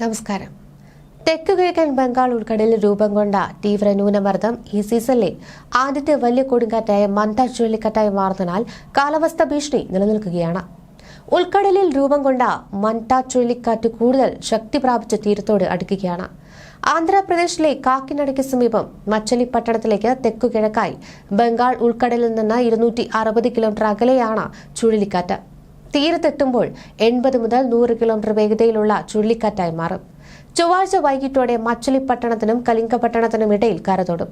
നമസ്കാരം. തെക്ക് കിഴക്കൻ ബംഗാൾ ഉൾക്കടലിൽ രൂപം കൊണ്ട തീവ്ര ന്യൂനമർദ്ദം ഈ സീസണിലെ ആദ്യത്തെ വലിയ കൊടുങ്കാറ്റായ മന്ദ ചുഴലിക്കാറ്റായി മാറുന്നതിനാൽ കാലാവസ്ഥ ഭീഷണി നിലനിൽക്കുകയാണ്. ഉൾക്കടലിൽ രൂപം കൊണ്ട മന്ത ചുഴലിക്കാറ്റ് കൂടുതൽ ശക്തി പ്രാപിച്ച തീരത്തോട് അടുക്കുകയാണ്. ആന്ധ്രാപ്രദേശിലെ കാക്കിനടയ്ക്ക് സമീപം മച്ചലി പട്ടണത്തിലേക്ക് തെക്കു കിഴക്കായി ബംഗാൾ ഉൾക്കടലിൽ നിന്ന് ഇരുന്നൂറ്റി അറുപത് കിലോമീറ്റർ അകലെയാണ് ചുഴലിക്കാറ്റ്. തീരത്തെത്തുമ്പോൾ എൺപത് മുതൽ നൂറ് കിലോമീറ്റർ വേഗതയിലുള്ള ചുഴലിക്കാറ്റായി മാറും. ചൊവ്വാഴ്ച വൈകിട്ടോടെ മച്ചലിപ്പട്ടണത്തിനും കലിംഗപട്ടണത്തിനും ഇടയിൽ കരതൊടും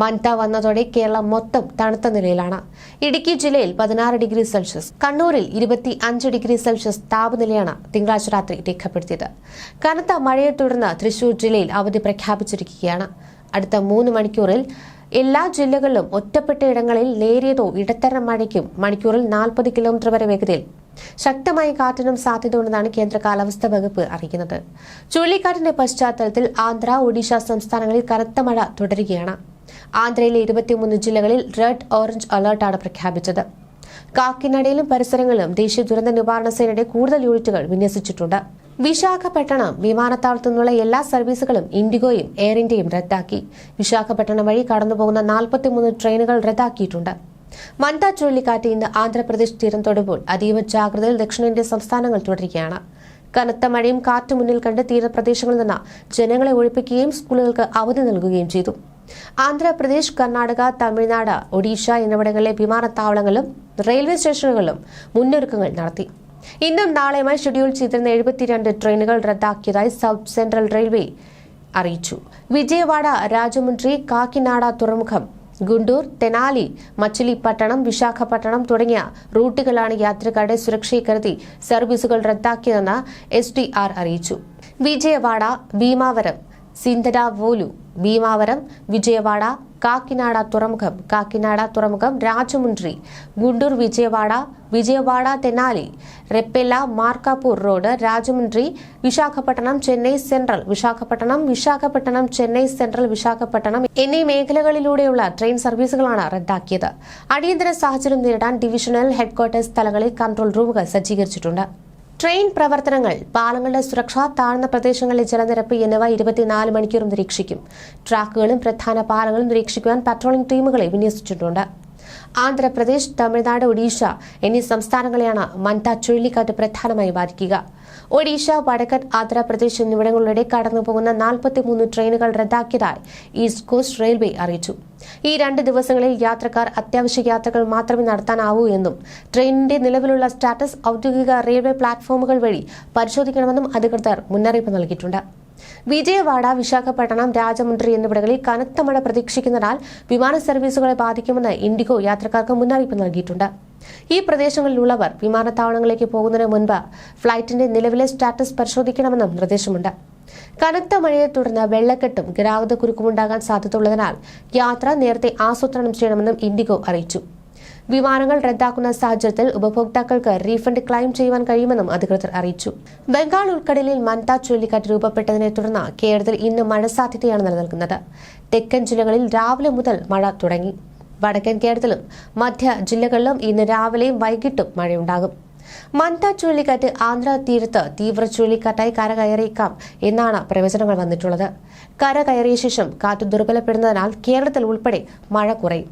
മൻത വന്നതോടെ കേരളം മൊത്തം തണുത്ത നിലയിലാണ്. ഇടുക്കി ജില്ലയിൽ പതിനാറ് ഡിഗ്രി സെൽഷ്യസ് കണ്ണൂരിൽ ഇരുപത്തി അഞ്ച് ഡിഗ്രി സെൽഷ്യസ് താപനിലയാണ് തിങ്കളാഴ്ച രാത്രി രേഖപ്പെടുത്തിയത്. കനത്ത മഴയെ തുടർന്ന് തൃശൂർ ജില്ലയിൽ അവധി പ്രഖ്യാപിച്ചിരിക്കുകയാണ്. അടുത്ത മൂന്ന് മണിക്കൂറിൽ എല്ലാ ജില്ലകളിലും ഒറ്റപ്പെട്ട ഇടങ്ങളിൽ നേരിയതോ ഇടത്തരം മഴയ്ക്കും മണിക്കൂറിൽ നാൽപ്പത് കിലോമീറ്റർ വരെ വേഗതയിൽ ശക്തമായ കാറ്റിനും സാധ്യതയുണ്ടെന്നാണ് കേന്ദ്ര കാലാവസ്ഥാ വകുപ്പ് അറിയിക്കുന്നത്. ചുഴലിക്കാറ്റിന്റെ പശ്ചാത്തലത്തിൽ ആന്ധ്ര ഒഡീഷ സംസ്ഥാനങ്ങളിൽ കനത്ത മഴ തുടരുകയാണ്. ആന്ധ്രയിലെ ഇരുപത്തിമൂന്ന് ജില്ലകളിൽ റെഡ് ഓറഞ്ച് അലർട്ടാണ് പ്രഖ്യാപിച്ചത്. കാക്കിനടയിലും പരിസരങ്ങളിലും ദേശീയ ദുരന്ത നിവാരണ സേനയുടെ കൂടുതൽ യൂണിറ്റുകൾ വിന്യസിച്ചിട്ടുണ്ട്. വിശാഖപട്ടണം വിമാനത്താവളത്തു നിന്നുള്ള എല്ലാ സർവീസുകളും ഇൻഡിഗോയും എയർ ഇന്ത്യയും റദ്ദാക്കി. വിശാഖപട്ടണം വഴി കടന്നുപോകുന്ന നാൽപ്പത്തിമൂന്ന് ട്രെയിനുകൾ റദ്ദാക്കിയിട്ടുണ്ട്. മന്ദ ചുഴലിക്കാറ്റ് ഇന്ന് ആന്ധ്രാപ്രദേശ് തീരം തൊടുമ്പോൾ അതീവ ജാഗ്രതയിൽ ദക്ഷിണേന്ത്യൻ സംസ്ഥാനങ്ങൾ തുടരുകയാണ്. കനത്ത മഴയും കാറ്റും മുന്നിൽ കണ്ട് തീരപ്രദേശങ്ങളിൽ നിന്ന് ജനങ്ങളെ ഒഴിപ്പിക്കുകയും സ്കൂളുകൾക്ക് അവധി നൽകുകയും ചെയ്തു. ആന്ധ്രാപ്രദേശ് കർണാടക തമിഴ്നാട് ഒഡീഷ എന്നിവിടങ്ങളിലെ വിമാനത്താവളങ്ങളിലും റെയിൽവേ സ്റ്റേഷനുകളിലും മുന്നൊരുക്കങ്ങൾ നടത്തി. ഇന്നും നാളെയുമായി ഷെഡ്യൂൾ ചെയ്തിരുന്ന എഴുപത്തിരണ്ട് ട്രെയിനുകൾ റദ്ദാക്കിയതായി സൗത്ത് സെൻട്രൽ റെയിൽവേ അറിയിച്ചു. വിജയവാഡ രാജമുണ്ട്രി കാക്കിനാട തുറമുഖം ഗുണ്ടൂർ തെനാലി മച്ചിലിപ്പട്ടണം വിശാഖപട്ടണം തുടങ്ങിയ റൂട്ടുകളാണ് യാത്രക്കാരുടെ സുരക്ഷയെ കരുതി സർവീസുകൾ റദ്ദാക്കിയതെന്ന് എസ് അറിയിച്ചു. വിജയവാഡ ഭീമാവരം സിന്തഡാവോലു ഭീമാവരം വിജയവാഡ കാക്കിനാട തുറമുഖം കാക്കിനാട തുറമുഖം Rajahmundry Guntur Vijayawada Vijayawada Tenali Repalle Markapur Road Rajahmundry Visakhapatnam Chennai Central Visakhapatnam Visakhapatnam Chennai Central Visakhapatnam എന്നീ മേഖലകളിലൂടെയുള്ള ട്രെയിൻ സർവീസുകളാണ് റദ്ദാക്കിയത്. അടിയന്തര സാഹചര്യം നേരിടാൻ ഡിവിഷണൽ ഹെഡ്ക്വാർട്ടേഴ്സ് സ്ഥലങ്ങളിൽ കൺട്രോൾ റൂമുകൾ സജ്ജീകരിച്ചിട്ടുണ്ട്. ട്രെയിൻ പ്രവർത്തനങ്ങൾ പാലങ്ങളുടെ സുരക്ഷ താഴ്ന്ന പ്രദേശങ്ങളിലെ ജലനിരപ്പ് എന്നിവ ഇരുപത്തിനാല് മണിക്കൂറും നിരീക്ഷിക്കും. ട്രാക്കുകളും പ്രധാന പാലങ്ങളും നിരീക്ഷിക്കുവാൻ പട്രോളിംഗ് ടീമുകളെ വിന്യസിച്ചിട്ടുണ്ട്. ആന്ധ്രാപ്രദേശ് തമിഴ്നാട് ഒഡീഷ എന്നീ സംസ്ഥാനങ്ങളെയാണ് മന്ത ചുഴലിക്കാറ്റ് പ്രധാനമായി ബാധിക്കുക. ഒഡീഷ വടക്കൻ ആന്ധ്രാപ്രദേശ് എന്നിവിടങ്ങളിലൂടെ കടന്നുപോകുന്ന നാൽപ്പത്തിമൂന്ന് ട്രെയിനുകൾ റദ്ദാക്കിയതായി ഈസ്റ്റ് കോസ്റ്റ് റെയിൽവേ അറിയിച്ചു. ഈ രണ്ട് ദിവസങ്ങളിൽ യാത്രക്കാർ അത്യാവശ്യ യാത്രകൾ മാത്രമേ നടത്താനാവൂ എന്നും ട്രെയിനിന്റെ നിലവിലുള്ള സ്റ്റാറ്റസ് ഔദ്യോഗിക റെയിൽവേ പ്ലാറ്റ്ഫോമുകൾ വഴി പരിശോധിക്കണമെന്നും അധികൃതർ മുന്നറിയിപ്പ് നൽകിയിട്ടുണ്ട്. വിജയവാഡ വിശാഖപട്ടണം രാജമുണ്ട്രി എന്നിവിടങ്ങളിൽ കനത്ത മഴ പ്രതീക്ഷിക്കുന്നതിനാൽ വിമാന സർവീസുകളെ ബാധിക്കുമെന്ന് ഇൻഡിഗോ യാത്രക്കാർക്ക് മുന്നറിയിപ്പ് നൽകിയിട്ടുണ്ട്. ഈ പ്രദേശങ്ങളിലുള്ളവർ വിമാനത്താവളങ്ങളിലേക്ക് പോകുന്നതിന് മുൻപ് ഫ്ളൈറ്റിന്റെ നിലവിലെ സ്റ്റാറ്റസ് പരിശോധിക്കണമെന്നും നിർദ്ദേശമുണ്ട്. കനത്ത മഴയെ തുടർന്ന് വെള്ളക്കെട്ടും ഗതാഗത കുരുക്കുമുണ്ടാകാൻ സാധ്യതയുള്ളതിനാൽ യാത്ര നേരത്തെ ആസൂത്രണം ചെയ്യണമെന്നും ഇൻഡിഗോ അറിയിച്ചു. വിമാനങ്ങൾ റദ്ദാക്കുന്ന സാഹചര്യത്തിൽ ഉപഭോക്താക്കൾക്ക് റീഫണ്ട് ക്ലെയിം ചെയ്യുവാൻ കഴിയുമെന്നും അധികൃതർ അറിയിച്ചു. ബംഗാൾ ഉൾക്കടലിൽ മൻത ചുഴലിക്കാറ്റ് രൂപപ്പെട്ടതിനെ തുടർന്ന് കേരളത്തിൽ ഇന്ന് മഴ സാധ്യതയാണ് നിലനിൽക്കുന്നത്. തെക്കൻ ജില്ലകളിൽ രാവിലെ മുതൽ മഴ തുടങ്ങി. വടക്കൻ കേരളത്തിലും മധ്യ ജില്ലകളിലും ഇന്ന് രാവിലെയും വൈകിട്ടും മഴയുണ്ടാകും. മന്ത ചുഴലിക്കാറ്റ് ആന്ധ്ര തീരത്ത് തീവ്ര ചുഴലിക്കാറ്റായി കരകയറിയേക്കാം എന്നാണ് പ്രവചനങ്ങൾ വന്നിട്ടുള്ളത്. കര കയറിയ ശേഷം കാറ്റ് ദുർബലപ്പെടുന്നതിനാൽ കേരളത്തിൽ ഉൾപ്പെടെ മഴ കുറയും.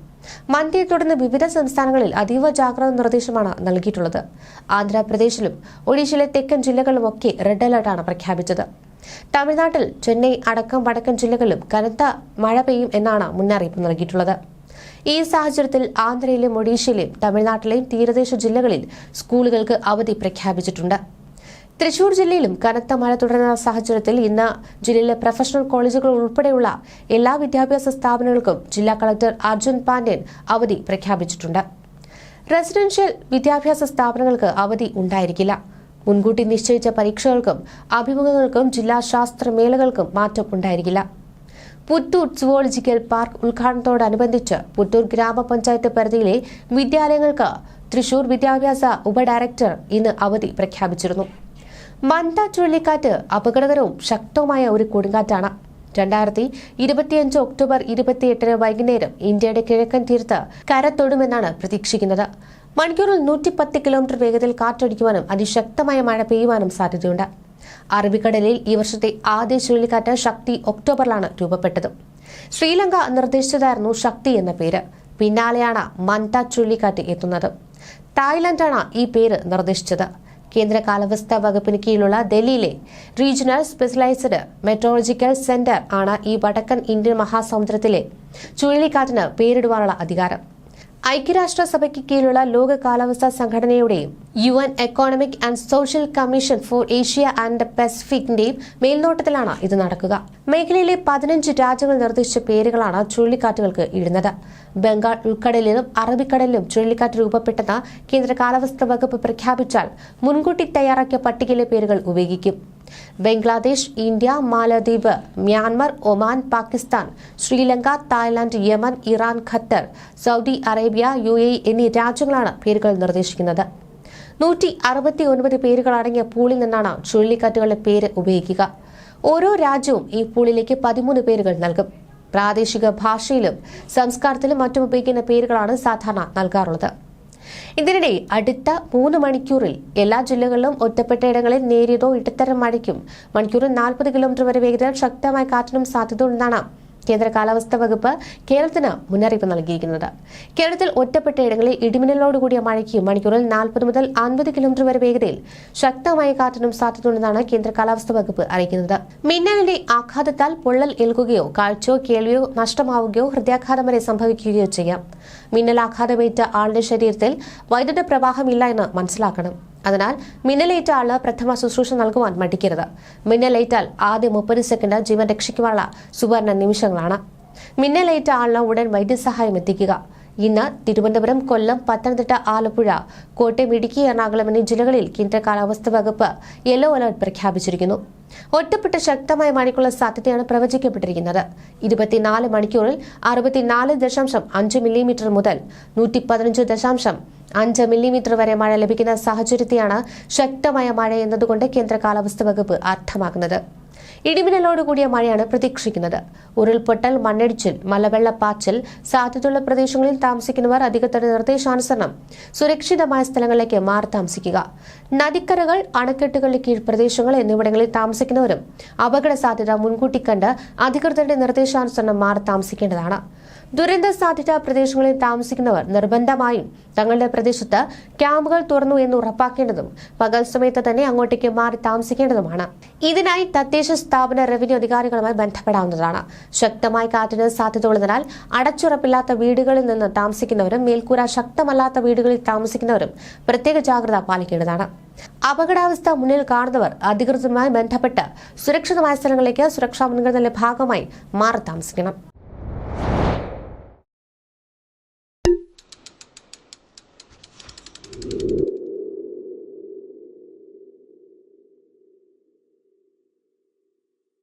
മന്തിയെ തുടർന്ന് വിവിധ സംസ്ഥാനങ്ങളിൽ അതീവ ജാഗ്രത നിർദ്ദേശമാണ് നൽകിയിട്ടുള്ളത്. ആന്ധ്രാപ്രദേശിലും ഒഡീഷയിലെ തെക്കൻ ജില്ലകളിലുമൊക്കെ റെഡ് അലർട്ടാണ് പ്രഖ്യാപിച്ചത്. തമിഴ്നാട്ടിൽ ചെന്നൈ അടക്കം വടക്കൻ ജില്ലകളിലും കനത്ത മഴ പെയ്യും എന്നാണ് മുന്നറിയിപ്പ് നൽകിയിട്ടുള്ളത്. ഈ സാഹചര്യത്തിൽ ആന്ധ്രയിലെയും ഒഡീഷയിലെയും തമിഴ്നാട്ടിലെയും തീരദേശ ജില്ലകളിൽ സ്കൂളുകൾക്ക് അവധി പ്രഖ്യാപിച്ചിട്ടുണ്ട്. തൃശൂർ ജില്ലയിലും കനത്ത മഴ തുടരുന്ന സാഹചര്യത്തിൽ ഇന്ന് ജില്ലയിലെ പ്രൊഫഷണൽ കോളേജുകൾ ഉൾപ്പെടെയുള്ള എല്ലാ വിദ്യാഭ്യാസ സ്ഥാപനങ്ങൾക്കും ജില്ലാ കളക്ടർ അർജുൻ പാണ്ഡ്യൻ അവധി പ്രഖ്യാപിച്ചിട്ടുണ്ട്. റെസിഡൻഷ്യൽ വിദ്യാഭ്യാസ സ്ഥാപനങ്ങൾക്ക് അവധി ഉണ്ടായിരിക്കില്ല. മുൻകൂട്ടി നിശ്ചയിച്ച പരീക്ഷകൾക്കും അഭിമുഖങ്ങൾക്കും ജില്ലാ ശാസ്ത്രമേളകൾക്കും മാറ്റം ഉണ്ടായിരിക്കില്ല. പുത്തൂർ സുവോളജിക്കൽ പാർക്ക് ഉദ്ഘാടനത്തോടനുബന്ധിച്ച് പുത്തൂർ ഗ്രാമപഞ്ചായത്ത് പരിധിയിലെ വിദ്യാലയങ്ങൾക്ക് തൃശൂർ വിദ്യാഭ്യാസ ഉപഡയറക്ടർ ഇന്ന് അവധി പ്രഖ്യാപിച്ചിരുന്നു. മന്ദ ചുഴലിക്കാറ്റ് അപകടകരവും ശക്തവുമായ ഒരു കൊടുങ്കാറ്റാണ്. രണ്ടായിരത്തി ഇരുപത്തിയഞ്ച് ഒക്ടോബർ ഇരുപത്തിയെട്ടിന് വൈകുന്നേരം ഇന്ത്യയുടെ കിഴക്കൻ തീരത്ത് കരത്തൊടുമെന്നാണ് പ്രതീക്ഷിക്കുന്നത്. മണിക്കൂറിൽ നൂറ്റി പത്ത് കിലോമീറ്റർ വേഗതയിൽ കാറ്റടിക്കുവാനും അതിശക്തമായ മഴ പെയ്യുവാനും സാധ്യതയുണ്ട്. അറബിക്കടലിൽ ഈ വർഷത്തെ ആദ്യ ചുഴലിക്കാറ്റ് ശക്തി ഒക്ടോബറിലാണ് രൂപപ്പെട്ടത്. ശ്രീലങ്ക നിർദ്ദേശിച്ചതായിരുന്നു ശക്തി എന്ന പേര്. പിന്നാലെയാണ് മന്ത ചുഴലിക്കാറ്റ് എത്തുന്നത്. തായ്ലൻഡാണ് ഈ പേര് നിർദ്ദേശിച്ചത്. കേന്ദ്ര കാലാവസ്ഥാ വകുപ്പിന് കീഴിലുള്ള ഡൽഹിയിലെ റീജിയണൽ സ്പെഷ്യലൈസ്ഡ് മെട്രോളജിക്കൽ സെന്റർ ആണ് ഈ വടക്കൻ ഇന്ത്യൻ മഹാസമുദ്രത്തിലെ ചുഴലിക്കാറ്റിന് പേരിടുവാനുള്ള അധികാരം. ഐക്യരാഷ്ട്രസഭയ്ക്ക് കീഴിലുള്ള ലോക കാലാവസ്ഥാ സംഘടനയുടെയും U N Economic and Social Commission for Asia and പസഫിക്കിന്റെയും മേൽനോട്ടത്തിലാണ് ഇത് നടക്കുക. മേഖലയിലെ പതിനഞ്ച് രാജ്യങ്ങൾ നിർദ്ദേശിച്ച പേരുകളാണ് ചുഴലിക്കാറ്റുകൾക്ക് ഇടുന്നത്. ബംഗാൾ ഉൾക്കടലിലും അറബിക്കടലിലും ചുഴലിക്കാറ്റ് രൂപപ്പെട്ടെന്ന് കേന്ദ്ര കാലാവസ്ഥാ വകുപ്പ് പ്രഖ്യാപിച്ചാൽ മുൻകൂട്ടി തയ്യാറാക്കിയ പട്ടികയിലെ പേരുകൾ ഉപയോഗിക്കും. ബംഗ്ലാദേശ് ഇന്ത്യ മാലദ്വീപ് Myanmar Oman Pakistan Sri Lanka Thailand Yemen Iran Qatar Saudi Arabia U എന്നീ രാജ്യങ്ങളാണ് പേരുകൾ നിർദ്ദേശിക്കുന്നത്. നൂറ്റി അറുപത്തി ഒൻപത് പേരുകൾ അടങ്ങിയ പൂളിൽ നിന്നാണ് ചുഴലിക്കാറ്റുകളുടെ പേര് ഉപയോഗിക്കുക. ഓരോ രാജ്യവും ഈ പൂളിലേക്ക് പതിമൂന്ന് പേരുകൾ നൽകും. പ്രാദേശിക ഭാഷയിലും സംസ്കാരത്തിലും മറ്റും ഉപയോഗിക്കുന്ന പേരുകളാണ് സാധാരണ നൽകാറുള്ളത്. ഇതിനിടെ അടുത്ത മൂന്ന് മണിക്കൂറിൽ എല്ലാ ജില്ലകളിലും ഒറ്റപ്പെട്ട ഇടങ്ങളിൽ നേരിയതോ ഇടത്തരം മഴയ്ക്കും. മണിക്കൂറിൽ നാൽപ്പത് കിലോമീറ്റർ വരെ വേഗതയിൽ ശക്തമായ കാറ്റിനും സാധ്യതയുണ്ടെന്നാണ് കേന്ദ്ര കാലാവസ്ഥാ വകുപ്പ് കേരളത്തിന് മുന്നറിയിപ്പ് നൽകിയിരിക്കുന്നത്. കേരളത്തിൽ ഒറ്റപ്പെട്ട ഇടങ്ങളിൽ ഇടിമിന്നലോടുകൂടിയ മഴയ്ക്ക് മണിക്കൂറിൽ നാൽപ്പത് മുതൽ അൻപത് കിലോമീറ്റർ വരെ വേഗതയിൽ ശക്തമായ കാറ്റിനും സാധ്യതയുണ്ടെന്നാണ് കേന്ദ്ര കാലാവസ്ഥാ വകുപ്പ് അറിയിക്കുന്നത്. മിന്നലിന്റെ ആഘാതത്താൽ പൊള്ളൽ ഏൽക്കുകയോ കാഴ്ചയോ കേൾവിയോ നഷ്ടമാവുകയോ ഹൃദയാഘാതം വരെ സംഭവിക്കുകയോ ചെയ്യാം. മിന്നലാഘാതമേറ്റ ആളുടെ ശരീരത്തിൽ വൈദ്യുത പ്രവാഹമില്ല എന്ന് മനസ്സിലാക്കണം. അതിനാൽ മിന്നലേറ്റ ആൾ പ്രഥമ ശുശ്രൂഷ നൽകുവാൻ മടിക്കരുത്. മിന്നലേറ്റാൽ ആദ്യ മുപ്പത് സെക്കൻഡ് ജീവൻ രക്ഷിക്കുവാനുള്ള സുവർണ നിമിഷങ്ങളാണ്. മിന്നലേറ്റ ആളിന് ഉടൻ വൈദ്യസഹായം എത്തിക്കുക. ഇന്ന് തിരുവനന്തപുരം കൊല്ലം പത്തനംതിട്ട ആലപ്പുഴ കോട്ടയം ഇടുക്കി എറണാകുളം എന്നീ ജില്ലകളിൽ കേന്ദ്ര കാലാവസ്ഥാ വകുപ്പ് യെല്ലോ അലർട്ട് പ്രഖ്യാപിച്ചിരിക്കുന്നു. ഒറ്റപ്പെട്ട ശക്തമായ മഴയ്ക്കുള്ള സാധ്യതയാണ് പ്രവചിക്കപ്പെട്ടിരിക്കുന്നത്. ഇരുപത്തിനാല് മണിക്കൂറിൽ അറുപത്തിനാല് ദശാംശം അഞ്ച് മില്ലിമീറ്റർ മുതൽ നൂറ്റി പതിനഞ്ച് ദശാംശം അഞ്ച് മില്ലിമീറ്റർ വരെ മഴ ലഭിക്കുന്ന സാഹചര്യത്തെയാണ് ശക്തമായ മഴ എന്നതുകൊണ്ട് കേന്ദ്ര കാലാവസ്ഥാ വകുപ്പ് അർത്ഥമാക്കുന്നത്. ഇടിമിന്നലോടുകൂടിയ മഴയാണ് പ്രതീക്ഷിക്കുന്നത്. ഉരുൾപൊട്ടൽ മണ്ണിടിച്ചിൽ മലവെള്ളപ്പാച്ചിൽ സാധ്യതയുള്ള പ്രദേശങ്ങളിൽ താമസിക്കുന്നവർ അധികൃതരുടെ നിർദ്ദേശാനുസരണം സുരക്ഷിതമായ സ്ഥലങ്ങളിലേക്ക് മാറി താമസിക്കുക. നദിക്കരകൾ അണക്കെട്ടുകളുടെ കീഴ്പ്രദേശങ്ങൾ എന്നിവിടങ്ങളിൽ താമസിക്കുന്നവരും അപകട സാധ്യത മുൻകൂട്ടി കണ്ട് അധികൃതരുടെ നിർദ്ദേശാനുസരണം മാറി താമസിക്കേണ്ടതാണ്. ദുരന്ത സാധ്യതാ പ്രദേശങ്ങളിൽ താമസിക്കുന്നവർ നിർബന്ധമായും തങ്ങളുടെ പ്രദേശത്ത് ക്യാമ്പുകൾ തുറന്നു എന്ന് ഉറപ്പാക്കേണ്ടതും പകൽ സമയത്ത് തന്നെ അങ്ങോട്ടേക്ക് മാറി താമസിക്കേണ്ടതുമാണ്. ഇതിനായി തദ്ദേശ സ്ഥാപന റവന്യൂ അധികാരികളുമായി ബന്ധപ്പെടാവുന്നതാണ്. ശക്തമായ കാറ്റിന് സാധ്യതയുള്ളതിനാൽ അടച്ചുറപ്പില്ലാത്ത വീടുകളിൽ നിന്ന് താമസിക്കുന്നവരും മേൽക്കൂര ശക്തമല്ലാത്ത വീടുകളിൽ താമസിക്കുന്നവരും പ്രത്യേക ജാഗ്രത പാലിക്കേണ്ടതാണ്. അപകടാവസ്ഥ മുന്നിൽ കാണുന്നവർ അധികൃതരുമായി ബന്ധപ്പെട്ട് സുരക്ഷിതമായ സ്ഥലങ്ങളിലേക്ക് സുരക്ഷാ മുൻകരുതലിന്റെ ഭാഗമായി മാറി താമസിക്കണം.